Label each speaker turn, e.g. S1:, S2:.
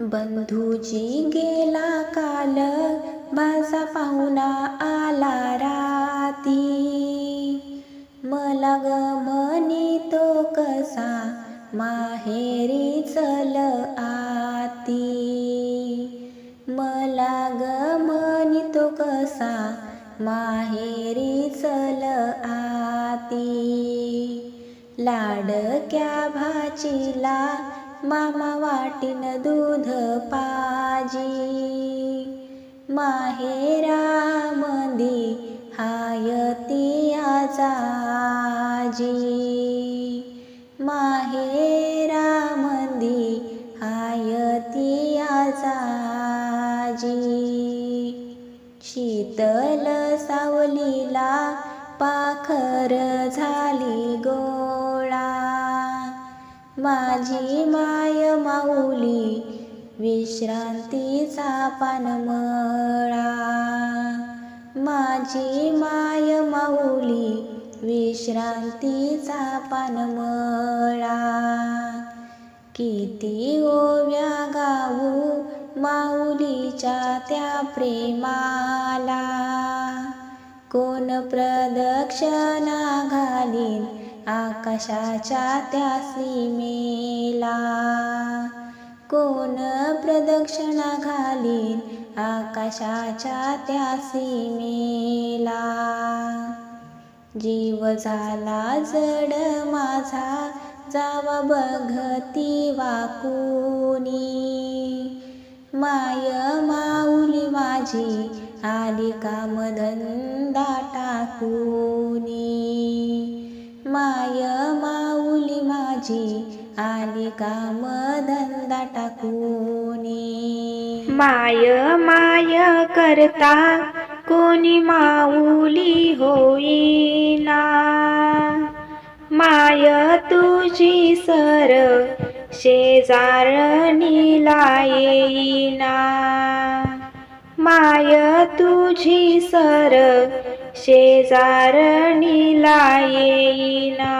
S1: बंधूजी गेला काल माझा पाहुणा आला राती मला ग म्हणी तो कसा माहेरी चल आती. मला ग म्हणी तो कसा माहेरी चल आती. लाडक्या भाचीला मामा वाटीन दूध पाजी. माहेरामंदी हायती आजाजी. माहेरामंदी शीतल सावलीला पाखर झाली गो. माझी माय माऊली विश्रांतीचा पानमळा. माझी माय माऊली विश्रांतीचा पानमळा. किती ओव्या गाऊ माऊलीच्या त्या प्रेमाला. कोण प्रदक्षिणा घालीन आकाशाच्या त्या सीमेला. कोण प्रदक्षिणा घालीन आकाशाच्या त्या सीमेला. जीव झाला जड माझा जावा बघती वाकुनी. माय माऊली माझी आली कामधंदा टाकूनी माय माऊली माझी आली कामधंदा टाकूनी?
S2: माय माय करता कोणी माऊली होईना. माय तुझी सर शेजारणीला येईना माय तुझी सर शेजारणीला येईना.